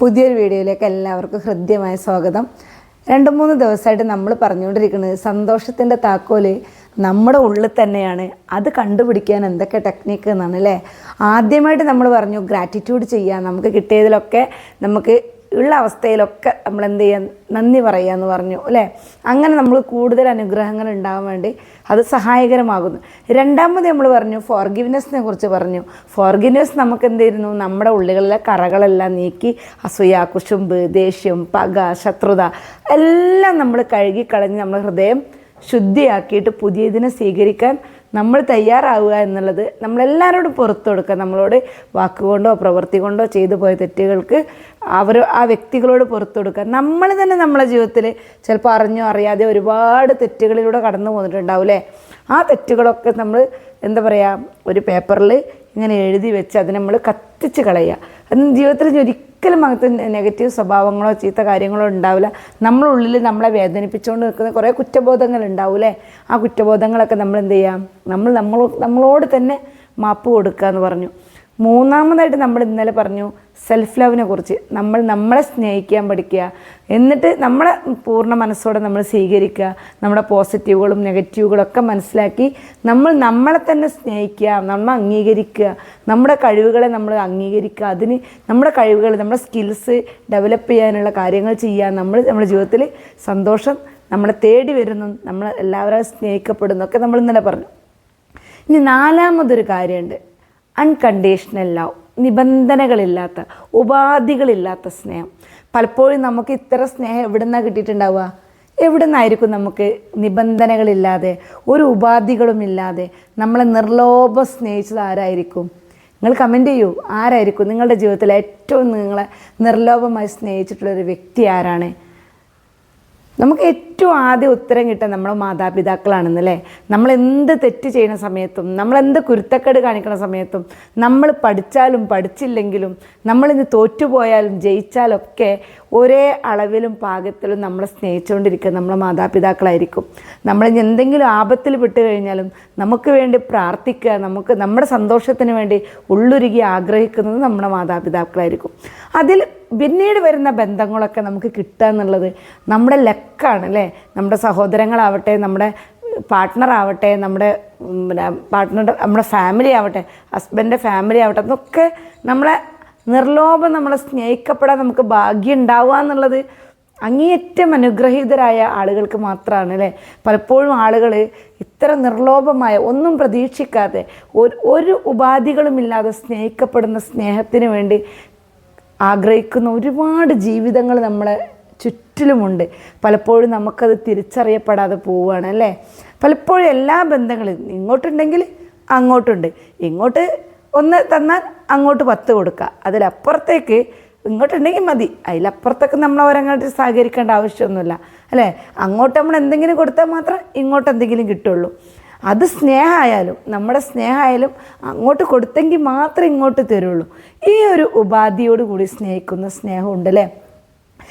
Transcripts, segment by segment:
പുതിയൊരു വീഡിയോയിലേക്ക് എല്ലാവർക്കും ഹൃദ്യമായ സ്വാഗതം. രണ്ട് മൂന്ന് ദിവസമായിട്ട് നമ്മൾ പറഞ്ഞുകൊണ്ടിരിക്കുന്നത് സന്തോഷത്തിന്റെ താക്കോൽ നമ്മുടെ ഉള്ളിൽ തന്നെയാണ്. അത് കണ്ടുപിടിക്കാൻ എന്തൊക്കെ ടെക്നിക്ക് എന്നാണ് അല്ലേ? ആദ്യമായിട്ട് നമ്മൾ പറഞ്ഞു ഗ്രാറ്റിറ്റ്യൂഡ് ചെയ്യാം. നമുക്ക് കിട്ടിയതിലൊക്കെ നമുക്ക് ഉള്ള അവസ്ഥയിലൊക്കെ നമ്മൾ എന്ത് ചെയ്യാൻ നന്ദി പറയുക എന്ന് പറഞ്ഞു അല്ലേ? അങ്ങനെ നമ്മൾ കൂടുതൽ അനുഗ്രഹങ്ങൾ ഉണ്ടാകാൻ വേണ്ടി അത് സഹായകരമാകുന്നു. രണ്ടാമത് നമ്മൾ പറഞ്ഞു ഫോർഗിവ്നെസ്സിനെ കുറിച്ച് പറഞ്ഞു. ഫോർഗിവ്നെസ് നമുക്ക് എന്തായിരുന്നു നമ്മുടെ ഉള്ളികളിലെ കറകളെല്ലാം നീക്കി അസൂയ കുശുമ്പ് ദേഷ്യം പക ശത്രുത എല്ലാം നമ്മൾ കഴുകിക്കളഞ്ഞ് നമ്മുടെ ഹൃദയം ശുദ്ധിയാക്കിയിട്ട് പുതിയതിനെ സ്വീകരിക്കാൻ നമ്മൾ തയ്യാറാവുക എന്നുള്ളത് നമ്മളെല്ലാവരോടും പുറത്തു കൊടുക്കുക. നമ്മളോട് വാക്കുകൊണ്ടോ പ്രവൃത്തി കൊണ്ടോ ചെയ്തു പോയ തെറ്റുകൾക്ക് അവർ ആ വ്യക്തികളോട് പുറത്തു കൊടുക്കുക. നമ്മൾ തന്നെ നമ്മളെ ജീവിതത്തിൽ ചിലപ്പോൾ അറിഞ്ഞോ അറിയാതെ ഒരുപാട് തെറ്റുകളിലൂടെ കടന്നു പോന്നിട്ടുണ്ടാവും അല്ലേ? ആ തെറ്റുകളൊക്കെ നമ്മൾ എന്താ പറയുക ഒരു പേപ്പറിൽ ഇങ്ങനെ എഴുതി വെച്ച് അതിനെ നമ്മൾ കത്തിച്ച് കളയുക. അത് ജീവിതത്തിൽ ഒരിക്കലും അങ്ങനത്തെ നെഗറ്റീവ് സ്വഭാവങ്ങളോ ചീത്ത കാര്യങ്ങളോ ഉണ്ടാവില്ല. നമ്മളുള്ളിൽ നമ്മളെ വേദനിപ്പിച്ചുകൊണ്ട് നിൽക്കുന്ന കുറേ കുറ്റബോധങ്ങൾ ഉണ്ടാവില്ലേ? ആ കുറ്റബോധങ്ങളൊക്കെ നമ്മൾ എന്ത് ചെയ്യാം? നമ്മൾ നമ്മൾ നമ്മളോട് തന്നെ മാപ്പ് കൊടുക്കുക എന്ന് പറഞ്ഞു. മൂന്നാമതായിട്ട് നമ്മൾ ഇന്നലെ പറഞ്ഞു സെൽഫ് ലവിനെ കുറിച്ച്. നമ്മൾ നമ്മളെ സ്നേഹിക്കാൻ പഠിക്കുക. എന്നിട്ട് നമ്മളെ പൂർണ മനസ്സോടെ നമ്മൾ സ്വീകരിക്കുക. നമ്മുടെ പോസിറ്റീവുകളും നെഗറ്റീവുകളൊക്കെ മനസ്സിലാക്കി നമ്മൾ നമ്മളെ തന്നെ സ്നേഹിക്കുക നമ്മൾ അംഗീകരിക്കുക. നമ്മുടെ കഴിവുകളെ നമ്മൾ അംഗീകരിക്കുക. അതിന് നമ്മുടെ കഴിവുകൾ നമ്മുടെ സ്കിൽസ് ഡെവലപ്പ് ചെയ്യാനുള്ള കാര്യങ്ങൾ ചെയ്യുക. നമ്മൾ നമ്മുടെ ജീവിതത്തിൽ സന്തോഷം നമ്മളെ തേടി വരുന്നു. നമ്മൾ എല്ലാവരും സ്നേഹിക്കപ്പെടുന്നു. ഒക്കെ നമ്മൾ ഇന്നലെ പറഞ്ഞു. ഇനി നാലാമതൊരു കാര്യമുണ്ട്. അൺകണ്ടീഷണൽ ലവ് നിബന്ധനകളില്ലാത്ത ഉപാധികളില്ലാത്ത സ്നേഹം. പലപ്പോഴും നമുക്ക് ഇത്ര സ്നേഹം എവിടെ നിന്നാണ് കിട്ടിയിട്ടുണ്ടാവുക? എവിടെ നിന്നായിരിക്കും നമുക്ക് നിബന്ധനകളില്ലാതെ ഒരു ഉപാധികളും ഇല്ലാതെ നമ്മളെ നിർലോഭം സ്നേഹിച്ചത് ആരായിരിക്കും? നിങ്ങൾ കമന്റ് ചെയ്യൂ. ആരായിരിക്കും നിങ്ങളുടെ ജീവിതത്തിൽ ഏറ്റവും നിങ്ങളെ നിർലോഭമായി സ്നേഹിച്ചിട്ടുള്ളൊരു വ്യക്തി ആരാണ്? നമുക്ക് ഏറ്റവും ആദ്യം ഉത്തരം കിട്ടുക നമ്മുടെ മാതാപിതാക്കളാണെന്നല്ലേ? നമ്മൾ എന്ത് തെറ്റ് ചെയ്യുന്ന സമയത്തും നമ്മൾ എന്ത് കുരുത്തക്കേട് കാണിക്കുന്ന സമയത്തും നമ്മൾ പഠിച്ചാലും പഠിച്ചില്ലെങ്കിലും നമ്മളിന്ന് തോറ്റുപോയാലും ജയിച്ചാലൊക്കെ ഒരേ അളവിലും പാകത്തിലും നമ്മളെ സ്നേഹിച്ചുകൊണ്ടിരിക്കുക നമ്മളെ മാതാപിതാക്കളായിരിക്കും. നമ്മളിനി എന്തെങ്കിലും ആപത്തിൽ പെട്ട് കഴിഞ്ഞാലും നമുക്ക് വേണ്ടി പ്രാർത്ഥിക്കുക നമുക്ക് നമ്മുടെ സന്തോഷത്തിന് വേണ്ടി ഉള്ളുരുകി ആഗ്രഹിക്കുന്നത് നമ്മുടെ മാതാപിതാക്കളായിരിക്കും. അതിൽ പിന്നീട് വരുന്ന ബന്ധങ്ങളൊക്കെ നമുക്ക് കിട്ടുക എന്നുള്ളത് നമ്മുടെ ലക്കാണ് അല്ലേ? നമ്മുടെ സഹോദരങ്ങളാവട്ടെ നമ്മുടെ പാർട്ട്ണർ ആവട്ടെ നമ്മുടെ പിന്നെ പാർട്ട്ണറുടെ നമ്മുടെ ഫാമിലി ആവട്ടെ ഹസ്ബൻഡിന്റെ ഫാമിലി ആവട്ടെ അതൊക്കെ നമ്മളെ നിർലോഭം നമ്മളെ സ്നേഹിക്കപ്പെടാൻ നമുക്ക് ഭാഗ്യം ഉണ്ടാവുക എന്നുള്ളത് അങ്ങേയറ്റം അനുഗ്രഹീതരായ ആളുകൾക്ക് മാത്രമാണ് അല്ലേ? പലപ്പോഴും ആളുകൾ ഇത്ര നിർലോഭമായ ഒന്നും പ്രതീക്ഷിക്കാതെ ഒരു ഒരു ഉപാധികളുമില്ലാതെ സ്നേഹിക്കപ്പെടുന്ന സ്നേഹത്തിന് വേണ്ടി ആഗ്രഹിക്കുന്ന ഒരുപാട് ജീവിതങ്ങൾ നമ്മളെ ചുറ്റിലുമുണ്ട്. പലപ്പോഴും നമുക്കത് തിരിച്ചറിയപ്പെടാതെ പോവുകയാണ് അല്ലേ? പലപ്പോഴും എല്ലാ ബന്ധങ്ങളും ഇങ്ങോട്ടുണ്ടെങ്കിൽ അങ്ങോട്ടുണ്ട്. ഇങ്ങോട്ട് ഒന്ന് തന്നാൽ അങ്ങോട്ട് പത്ത് കൊടുക്കുക അതിലപ്പുറത്തേക്ക് ഇങ്ങോട്ടുണ്ടെങ്കിൽ മതി. അതിലപ്പുറത്തേക്ക് നമ്മൾ അവരങ്ങോട്ട് സഹകരിക്കേണ്ട ആവശ്യമൊന്നുമില്ല അല്ലേ? അങ്ങോട്ട് നമ്മൾ എന്തെങ്കിലും കൊടുത്താൽ മാത്രം ഇങ്ങോട്ട് എന്തെങ്കിലും കിട്ടുള്ളൂ. അത് സ്നേഹമായാലും നമ്മുടെ സ്നേഹമായാലും അങ്ങോട്ട് കൊടുത്തെങ്കിൽ മാത്രമേ ഇങ്ങോട്ട് തരുള്ളൂ. ഈ ഒരു ഉപാധിയോട് കൂടി സ്നേഹിക്കുന്ന സ്നേഹം ഉണ്ടല്ലേ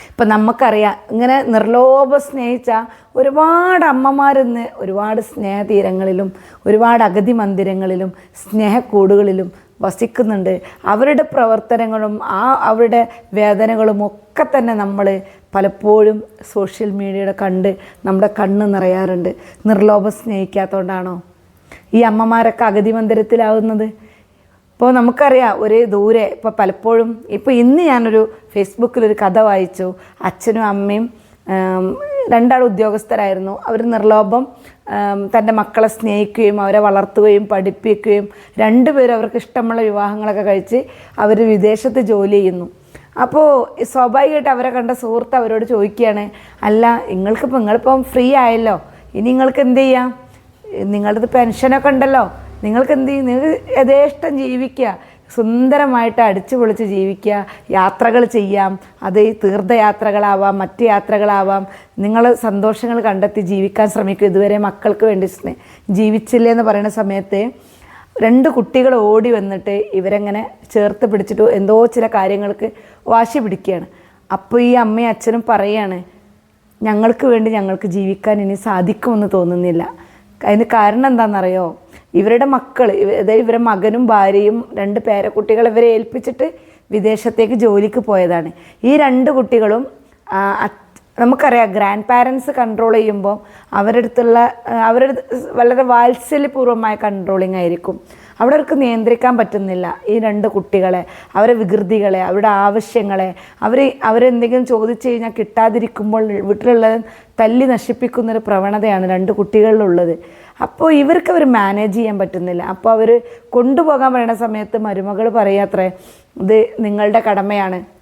ഇപ്പം നമുക്കറിയാം ഇങ്ങനെ നിർലോഭ സ്നേഹിച്ച ഒരുപാട് അമ്മമാരിന്ന് ഒരുപാട് സ്നേഹതീരങ്ങളിലും ഒരുപാട് അഗതി മന്ദിരങ്ങളിലും സ്നേഹക്കൂടുകളിലും വസിക്കുന്നുണ്ട്. അവരുടെ പ്രവർത്തനങ്ങളും ആ അവരുടെ വേദനകളും ഒക്കെ തന്നെ നമ്മൾ പലപ്പോഴും സോഷ്യൽ മീഡിയയുടെ കണ്ട് നമ്മുടെ കണ്ണ് നിറയാറുണ്ട്. നിർലോഭം സ്നേഹിക്കാത്തതുകൊണ്ടാണോ ഈ അമ്മമാരൊക്കെ അഗതി മന്ദിരത്തിലാവുന്നത്? ഇപ്പോൾ നമുക്കറിയാം ഒരേ ദൂരെ ഇപ്പോൾ പലപ്പോഴും ഇപ്പോൾ ഇന്ന് ഞാനൊരു ഫേസ്ബുക്കിലൊരു കഥ വായിച്ചു. അച്ഛനും അമ്മയും രണ്ടാൾ ഉദ്യോഗസ്ഥരായിരുന്നു. അവർ നിർലോഭം തന്റെ മക്കളെ സ്നേഹിക്കുകയും അവരെ വളർത്തുകയും പഠിപ്പിക്കുകയും രണ്ടുപേരും അവർക്ക് ഇഷ്ടമുള്ള വിവാഹങ്ങളൊക്കെ കഴിച്ച് അവർ വിദേശത്ത് ജോലി ചെയ്യുന്നു. അപ്പോൾ സ്വാഭാവികമായിട്ട് അവരെ കണ്ട സുഹൃത്ത് അവരോട് ചോദിക്കുകയാണ് അല്ല നിങ്ങൾക്കിപ്പോൾ നിങ്ങളിപ്പം ഫ്രീ ആയല്ലോ ഇനി നിങ്ങൾക്ക് എന്ത് ചെയ്യാം? നിങ്ങളത് പെൻഷനൊക്കെ ഉണ്ടല്ലോ നിങ്ങൾക്ക് എന്ത് ചെയ്യും? നിങ്ങൾ യഥേഷ്ടം ജീവിക്കുക സുന്ദരമായിട്ട് അടിച്ചു പൊളിച്ച് ജീവിക്കുക യാത്രകൾ ചെയ്യാം അത് തീർത്ഥയാത്രകളാവാം മറ്റ് യാത്രകളാവാം. നിങ്ങൾ സന്തോഷങ്ങൾ കണ്ടെത്തി ജീവിക്കാൻ ശ്രമിക്കും. ഇതുവരെ മക്കൾക്ക് വേണ്ടി ജീവിച്ചില്ല എന്ന് പറയുന്ന സമയത്ത് രണ്ട് കുട്ടികൾ ഓടി വന്നിട്ട് ഇവരെങ്ങനെ ചേർത്ത് പിടിച്ചിട്ട് എന്തോ ചില കാര്യങ്ങൾക്ക് വാശി പിടിക്കുകയാണ്. അപ്പോൾ ഈ അമ്മയും അച്ഛനും പറയാണ് ഞങ്ങൾക്ക് വേണ്ടി ഞങ്ങൾക്ക് ജീവിക്കാൻ ഇനി സാധിക്കുമെന്ന് തോന്നുന്നില്ല. അതിന് കാരണം എന്താണെന്നറിയോ? ഇവരുടെ മക്കൾ അതായത് ഇവരുടെ മകനും ഭാര്യയും രണ്ട് പേരക്കുട്ടികൾ ഇവരെ ഏൽപ്പിച്ചിട്ട് വിദേശത്തേക്ക് ജോലിക്ക് പോയതാണ്. ഈ രണ്ട് കുട്ടികളും നമുക്കറിയാം ഗ്രാൻഡ് പാരൻസ് കൺട്രോൾ ചെയ്യുമ്പോൾ അവരടുത്തുള്ള അടുത്തുള്ള അവരുടെ വളരെ വാത്സല്യപൂർവമായ കൺട്രോളിങ് ആയിരിക്കും. അവിടെ അവർക്ക് നിയന്ത്രിക്കാൻ പറ്റുന്നില്ല ഈ രണ്ട് കുട്ടികളെ അവരെ വികൃതികളെ അവരുടെ ആവശ്യങ്ങളെ. അവർ അവരെന്തെങ്കിലും ചോദിച്ചു കഴിഞ്ഞാൽ കിട്ടാതിരിക്കുമ്പോൾ വീട്ടിലുള്ള തല്ലി നശിപ്പിക്കുന്നൊരു പ്രവണതയാണ് രണ്ട് കുട്ടികളിലുള്ളത്. അപ്പോൾ ഇവർക്ക് അവർ മാനേജ് ചെയ്യാൻ പറ്റുന്നില്ല. അപ്പോൾ അവർ കൊണ്ടുപോകാൻ പറയുന്ന സമയത്ത് മരുമകൾ പറയാത്രേ ഇത് നിങ്ങളുടെ കടമയാണ്.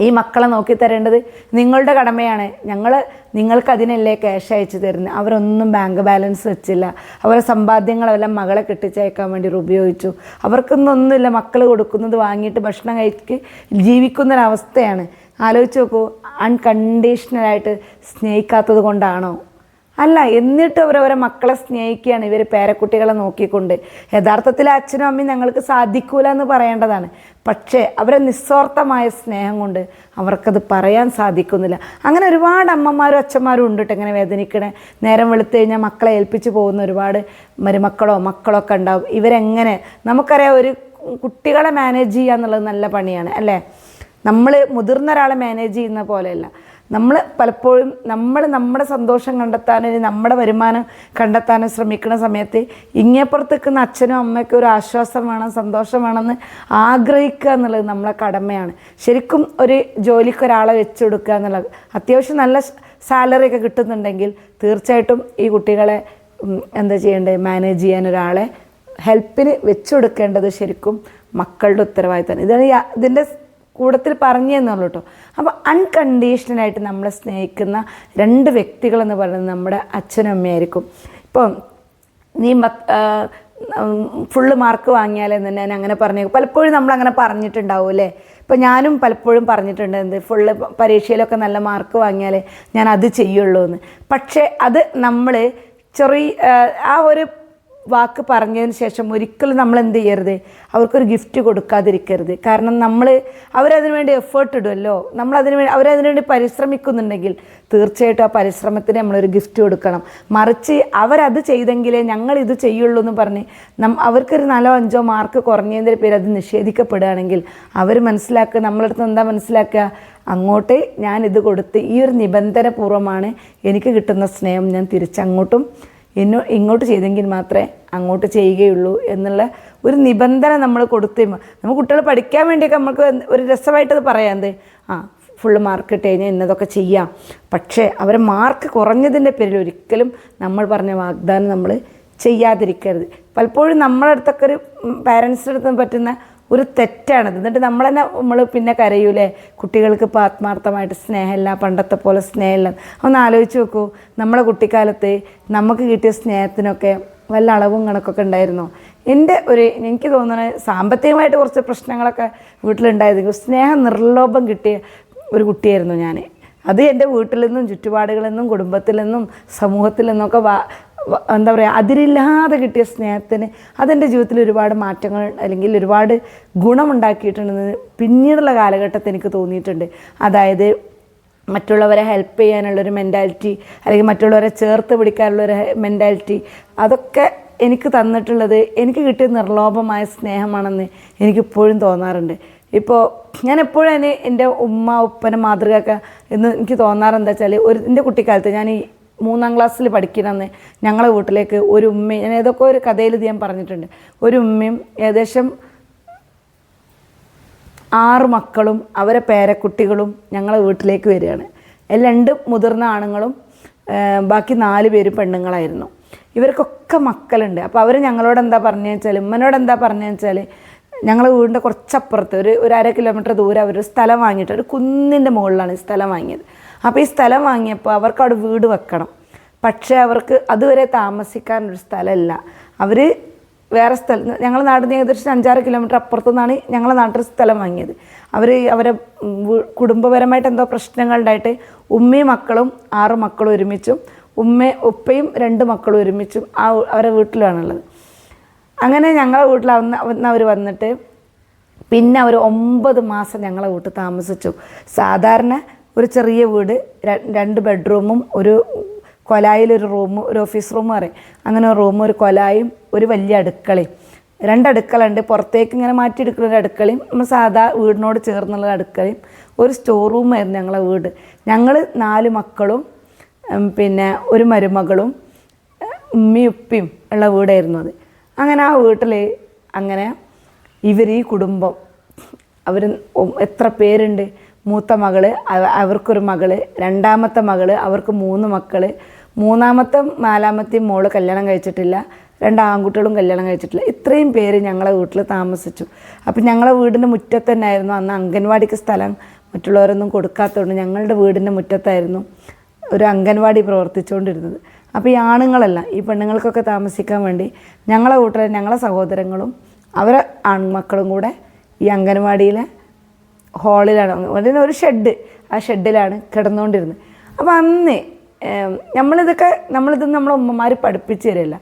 ഈ മക്കളെ നോക്കി തരേണ്ടത് നിങ്ങളുടെ കടമയാണ്. ഞങ്ങൾ നിങ്ങൾക്ക് അതിനല്ലേ ക്യാഷ് അയച്ചു തരുന്നത് അവരൊന്നും ബാങ്ക് ബാലൻസ് വെച്ചില്ല. അവരുടെ സമ്പാദ്യങ്ങളെല്ലാം മകളെ കെട്ടിച്ചയക്കാൻ വേണ്ടി ഉപയോഗിച്ചു. അവർക്കൊന്നൊന്നുമില്ല. മക്കൾ കൊടുക്കുന്നത് വാങ്ങിയിട്ട് ഭക്ഷണം കഴിക്ക് ജീവിക്കുന്നൊരവസ്ഥയാണ്. ആലോചിച്ച് നോക്കൂ അൺകണ്ടീഷണലായിട്ട് സ്നേഹിക്കാത്തത് കൊണ്ടാണോ? അല്ല എന്നിട്ട് അവരവരെ മക്കളെ സ്നേഹിക്കുകയാണ്. ഇവർ പേരക്കുട്ടികളെ നോക്കിക്കൊണ്ട്. യഥാർത്ഥത്തിൽ അച്ഛനും അമ്മയും ഞങ്ങൾക്ക് സാധിക്കൂല എന്ന് പറയേണ്ടതാണ്. പക്ഷേ അവരെ നിസ്വാർത്ഥമായ സ്നേഹം കൊണ്ട് അവർക്കത് പറയാൻ സാധിക്കുന്നില്ല. അങ്ങനെ ഒരുപാട് അമ്മമാരും അച്ഛന്മാരും ഉണ്ട് കേട്ടോ ഇങ്ങനെ വേദനിക്കണേ. നേരം വെളുത്തു കഴിഞ്ഞാൽ മക്കളെ ഏൽപ്പിച്ച് പോകുന്ന ഒരുപാട് മരുമക്കളോ മക്കളോ ഒക്കെ ഉണ്ടാവും. ഇവരെങ്ങനെ? നമുക്കറിയാം ഒരു കുട്ടികളെ മാനേജ് ചെയ്യുക എന്നുള്ളത് നല്ല പണിയാണ് അല്ലേ? നമ്മൾ മുതിർന്ന ഒരാളെ മാനേജ് ചെയ്യുന്ന പോലെയല്ല. നമ്മൾ പലപ്പോഴും നമ്മൾ നമ്മുടെ സന്തോഷം കണ്ടെത്താനും നമ്മുടെ വരുമാനം കണ്ടെത്താനും ശ്രമിക്കുന്ന സമയത്ത് ഇങ്ങേപ്പുറത്ത് നിൽക്കുന്ന അച്ഛനും അമ്മയ്ക്കും ഒരു ആശ്വാസം വേണം സന്തോഷം വേണമെന്ന് ആഗ്രഹിക്കുക എന്നുള്ളത് നമ്മളെ കടമയാണ്. ശരിക്കും ഒരു ജോലിക്ക് ഒരാളെ വെച്ചു കൊടുക്കുക എന്നുള്ളത് അത്യാവശ്യം നല്ല സാലറി ഒക്കെ കിട്ടുന്നുണ്ടെങ്കിൽ തീർച്ചയായിട്ടും ഈ കുട്ടികളെ എന്താ ചെയ്യേണ്ടത് മാനേജ് ചെയ്യാൻ ഒരാളെ ഹെൽപ്പിന് വെച്ചു കൊടുക്കേണ്ടത് ശരിക്കും മക്കളുടെ ഉത്തരവാദിത്തമാണ്. ഇതാണ് ഇതിന്റെ കൂടത്തിൽ പറഞ്ഞു തന്നുള്ളൂ കേട്ടോ അപ്പോൾ അൺകണ്ടീഷണലായിട്ട് നമ്മളെ സ്നേഹിക്കുന്ന രണ്ട് വ്യക്തികളെന്ന് പറയുന്നത് നമ്മുടെ അച്ഛനും അമ്മയായിരിക്കും. ഇപ്പം നീ ഫുള്ള് മാർക്ക് വാങ്ങിയാലേ തന്നെ ഞാൻ അങ്ങനെ പറഞ്ഞു പലപ്പോഴും നമ്മൾ അങ്ങനെ പറഞ്ഞിട്ടുണ്ടാവും അല്ലേ? ഇപ്പം ഞാനും പലപ്പോഴും പറഞ്ഞിട്ടുണ്ട് എന്ത് ഫുള്ള് പരീക്ഷയിലൊക്കെ നല്ല മാർക്ക് വാങ്ങിയാലേ ഞാൻ അത് ചെയ്യുള്ളൂ എന്ന് പക്ഷേ അത് നമ്മൾ ചെറിയ ആ ഒരു വാക്ക് പറഞ്ഞതിന് ശേഷം ഒരിക്കലും നമ്മൾ എന്ത് ചെയ്യരുത്? അവർക്കൊരു ഗിഫ്റ്റ് കൊടുക്കാതിരിക്കരുത്. കാരണം നമ്മൾ അവരതിനു വേണ്ടി എഫേർട്ട് ഇടുമല്ലോ നമ്മൾ അതിന് വേണ്ടി അവരതിനു വേണ്ടി പരിശ്രമിക്കുന്നുണ്ടെങ്കിൽ തീർച്ചയായിട്ടും ആ പരിശ്രമത്തിന് നമ്മളൊരു ഗിഫ്റ്റ് കൊടുക്കണം. മറിച്ച് അവരത് ചെയ്തെങ്കിലേ ഞങ്ങൾ ഇത് ചെയ്യുള്ളൂ എന്ന് പറഞ്ഞ് നം അവർക്കൊരു നാലോ അഞ്ചോ മാർക്ക് കുറഞ്ഞതിന്റെ പേര് അത് നിഷേധിക്കപ്പെടുകയാണെങ്കിൽ അവർ മനസ്സിലാക്കുക നമ്മളടുത്ത് എന്താ മനസ്സിലാക്കുക? അങ്ങോട്ട് ഞാൻ ഇത് കൊടുത്ത് ഈ ഒരു നിബന്ധന പൂർവമാണ് എനിക്ക് കിട്ടുന്ന സ്നേഹം ഞാൻ തിരിച്ചങ്ങോട്ടും ഇന്നോ ഇങ്ങോട്ട് ചെയ്തെങ്കിൽ മാത്രമേ അങ്ങോട്ട് ചെയ്യുകയുള്ളൂ എന്നുള്ള ഒരു നിബന്ധന നമ്മൾ കൊടുത്ത് നമ്മൾ കുട്ടികൾ പഠിക്കാൻ വേണ്ടിയൊക്കെ നമുക്ക് ഒരു രസമായിട്ടത് പറയാം എന്ത്? ആ ഫുള്ള് മാർക്ക് ഇട്ട് കഴിഞ്ഞാൽ ഇന്നതൊക്കെ ചെയ്യാം. പക്ഷേ അവരെ മാർക്ക് കുറഞ്ഞതിന്റെ പേരിൽ ഒരിക്കലും നമ്മൾ പറഞ്ഞ വാഗ്ദാനം നമ്മൾ ചെയ്യാതിരിക്കരുത്. പലപ്പോഴും നമ്മളടുത്തൊക്കെ ഒരു പാരൻസിന്റെ അടുത്ത് പറ്റുന്ന ഒരു തെറ്റാണത്. എന്നിട്ട് നമ്മൾ തന്നെ നമ്മൾ പിന്നെ കരയൂലേ? കുട്ടികൾക്ക് ഇപ്പോൾ ആത്മാർത്ഥമായിട്ട് സ്നേഹമില്ല പണ്ടത്തെ പോലെ സ്നേഹമില്ല. ഒന്ന് ആലോചിച്ച് നോക്കൂ. നമ്മളെ കുട്ടിക്കാലത്ത് നമുക്ക് കിട്ടിയ സ്നേഹത്തിനൊക്കെ വല്ല അളവും കണക്കൊക്കെ ഉണ്ടായിരുന്നു? എന്റെ ഒരു എനിക്ക് തോന്നുന്നത് സാമ്പത്തികമായിട്ട് കുറച്ച് പ്രശ്നങ്ങളൊക്കെ വീട്ടിലുണ്ടായിരുന്നു സ്നേഹം നിർലോഭം കിട്ടിയ ഒരു കുട്ടിയായിരുന്നു ഞാൻ അത് എന്റെ വീട്ടിൽ നിന്നും ചുറ്റുപാടുകളിൽ നിന്നും കുടുംബത്തിൽ നിന്നും സമൂഹത്തിൽ നിന്നൊക്കെ എന്താ പറയുക അതിരില്ലാതെ കിട്ടിയ സ്നേഹത്തിന് അതെന്റെ ജീവിതത്തിൽ ഒരുപാട് മാറ്റങ്ങൾ അല്ലെങ്കിൽ ഒരുപാട് ഗുണമുണ്ടാക്കിയിട്ടുണ്ടെന്ന് പിന്നീടുള്ള കാലഘട്ടത്തിൽ എനിക്ക് തോന്നിയിട്ടുണ്ട്. അതായത് മറ്റുള്ളവരെ ഹെൽപ്പ് ചെയ്യാനുള്ളൊരു മെന്റാലിറ്റി അല്ലെങ്കിൽ മറ്റുള്ളവരെ ചേർത്ത് പിടിക്കാനുള്ളൊരു മെന്റാലിറ്റി അതൊക്കെ എനിക്ക് തന്നിട്ടുള്ളത് എനിക്ക് കിട്ടിയ നിർലോഭമായ സ്നേഹമാണെന്ന് എനിക്കിപ്പോഴും തോന്നാറുണ്ട്. ഇപ്പോൾ ഞാൻ എപ്പോഴും എന്റെ ഉമ്മ ഉപ്പന മാതൃകയൊക്കെ എന്ന് എനിക്ക് തോന്നാറെന്താ വെച്ചാൽ ഒരു എന്റെ കുട്ടിക്കാലത്ത് ഞാൻ മൂന്നാം ക്ലാസ്സിൽ പഠിക്കണമെന്ന് ഞങ്ങളെ വീട്ടിലേക്ക് ഒരു ഉമ്മയും ഏതൊക്കെ ഒരു കഥയിൽ ഞാൻ പറഞ്ഞിട്ടുണ്ട്. ഒരു ഉമ്മയും ഏകദേശം ആറ് മക്കളും അവരെ പേരക്കുട്ടികളും ഞങ്ങളെ വീട്ടിലേക്ക് വരികയാണ്. രണ്ട് മുതിർന്ന ആണുങ്ങളും ബാക്കി നാല് പേര് പെണ്ണുങ്ങളായിരുന്നു. ഇവർക്കൊക്കെ മക്കളുണ്ട്. അപ്പോൾ അവർ ഞങ്ങളോട് എന്താ പറഞ്ഞു വെച്ചാൽ ഉമ്മനോട് എന്താ പറഞ്ഞു വെച്ചാൽ ഞങ്ങളെ വീടിന്റെ കുറച്ചപ്പുറത്ത് ഒരു ഒരു അര കിലോമീറ്റർ ദൂരെ അവർ സ്ഥലം വാങ്ങിയിട്ട് ഒരു കുന്നിന്റെ മുകളിലാണ് സ്ഥലം വാങ്ങിയത്. അപ്പോൾ ഈ സ്ഥലം വാങ്ങിയപ്പോൾ അവർക്ക് അവിടെ വീട് വെക്കണം. പക്ഷേ അവർക്ക് അതുവരെ താമസിക്കാനൊരു സ്ഥലമല്ല അവർ വേറെ സ്ഥലം ഞങ്ങളുടെ നാട്ടിൽ നിന്ന് ഏകദേശം അഞ്ചാറ് കിലോമീറ്റർ അപ്പുറത്തു നിന്നാണ് ഞങ്ങളുടെ നാട്ടിൽ സ്ഥലം വാങ്ങിയത്. അവർ അവരെ കുടുംബപരമായിട്ട് എന്തോ പ്രശ്നങ്ങളുണ്ടായിട്ട് ഉമ്മയും മക്കളും ആറ് മക്കളും ഒരുമിച്ചും ഉമ്മ ഉപ്പയും രണ്ട് മക്കളും ഒരുമിച്ചും ആ അവരെ വീട്ടിലാണുള്ളത്. അങ്ങനെ ഞങ്ങളെ വീട്ടിൽ അന്ന് അവർ വന്നിട്ട് പിന്നെ അവർ ഒമ്പത് മാസം ഞങ്ങളെ വീട്ടിൽ താമസിച്ചു. സാധാരണ ഒരു ചെറിയ വീട് രണ്ട് ബെഡ്റൂമും ഒരു കൊലായിലൊരു റൂം ഒരു ഓഫീസ് റൂം പറയും. അങ്ങനെ ഒരു റൂം ഒരു കൊലായും ഒരു വലിയ അടുക്കളയും. രണ്ട് അടുക്കളുണ്ട് പുറത്തേക്ക് ഇങ്ങനെ മാറ്റിയെടുക്കുന്ന ഒരു അടുക്കളയും നമ്മൾ സാധാ വീടിനോട് ചേർന്നുള്ള അടുക്കളയും. ഒരു സ്റ്റോർ റൂമായിരുന്നു ഞങ്ങളെ വീട്. ഞങ്ങൾ നാല് മക്കളും പിന്നെ ഒരു മരുമകളും ഉമ്മയും ഉപ്പയും ഉള്ള വീടായിരുന്നു അത്. അങ്ങനെ ആ വീട്ടിൽ അങ്ങനെ ഇവർ ഈ കുടുംബം അവർ എത്ര പേരുണ്ട്? മൂത്ത മകൾ അവർക്കൊരു മകൾ രണ്ടാമത്തെ മകൾ അവർക്ക് മൂന്ന് മക്കൾ. മൂന്നാമത്തെ നാലാമത്തെയും മോൾ കല്യാണം കഴിച്ചിട്ടില്ല രണ്ട് ആൺകുട്ടികളും കല്യാണം കഴിച്ചിട്ടില്ല. ഇത്രയും പേര് ഞങ്ങളെ വീട്ടിൽ താമസിച്ചു. അപ്പം ഞങ്ങളെ വീടിന്റെ മുറ്റത്ത് തന്നെ ആയിരുന്നു അന്ന് അംഗൻവാടിക്ക് സ്ഥലം മറ്റുള്ളവരൊന്നും കൊടുക്കാത്തതുകൊണ്ട് ഞങ്ങളുടെ വീടിന്റെ മുറ്റത്തായിരുന്നു ഒരു അംഗൻവാടി പ്രവർത്തിച്ചുകൊണ്ടിരുന്നത്. അപ്പോൾ ഈ ആണുങ്ങളല്ല ഈ പെണ്ണുങ്ങൾക്കൊക്കെ താമസിക്കാൻ വേണ്ടി ഞങ്ങളെ കൂട്ടരെ ഞങ്ങളെ സഹോദരങ്ങളും അവരെ ആൺമക്കളും കൂടെ ഈ അംഗൻവാടിയിലെ ഹാളിലാണ് അതിന് ഒരു ഷെഡ് ആ ഷെഡിലാണ് കിടന്നുകൊണ്ടിരുന്നത്. അപ്പോൾ അന്ന് നമ്മളിതൊക്കെ നമ്മളിത് നമ്മളെ ഉമ്മമാർ പഠിപ്പിച്ചു തരില്ല.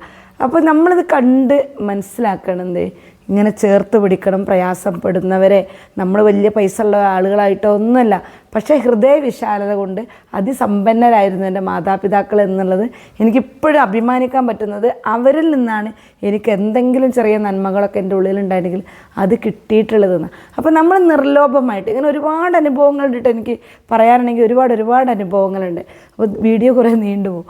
അപ്പോൾ നമ്മളിത് കണ്ട് മനസ്സിലാക്കണം എന്ത് ഇങ്ങനെ ചേർത്ത് പിടിക്കണം പ്രയാസപ്പെടുന്നവരെ. നമ്മൾ വലിയ പൈസ ഉള്ള ആളുകളായിട്ടോ ഒന്നുമല്ല. പക്ഷേ ഹൃദയ വിശാലത കൊണ്ട് അതിസമ്പന്നരായിരുന്നു എന്റെ മാതാപിതാക്കൾ എന്നുള്ളത് എനിക്കിപ്പോഴും അഭിമാനിക്കാൻ പറ്റുന്നത് അവരിൽ നിന്നാണ് എനിക്ക് എന്തെങ്കിലും ചെറിയ നന്മകളൊക്കെ എന്റെ ഉള്ളിലുണ്ടായിരുന്നെങ്കിൽ അത് കിട്ടിയിട്ടുള്ളതെന്ന്. അപ്പോൾ നമ്മൾ നിർലോഭമായിട്ട് ഇങ്ങനെ ഒരുപാട് അനുഭവങ്ങളുണ്ടിട്ട് എനിക്ക് പറയാനാണെങ്കിൽ ഒരുപാട് ഒരുപാട് അനുഭവങ്ങളുണ്ട്. അപ്പോൾ വീഡിയോ കുറേ നീണ്ടുപോകും.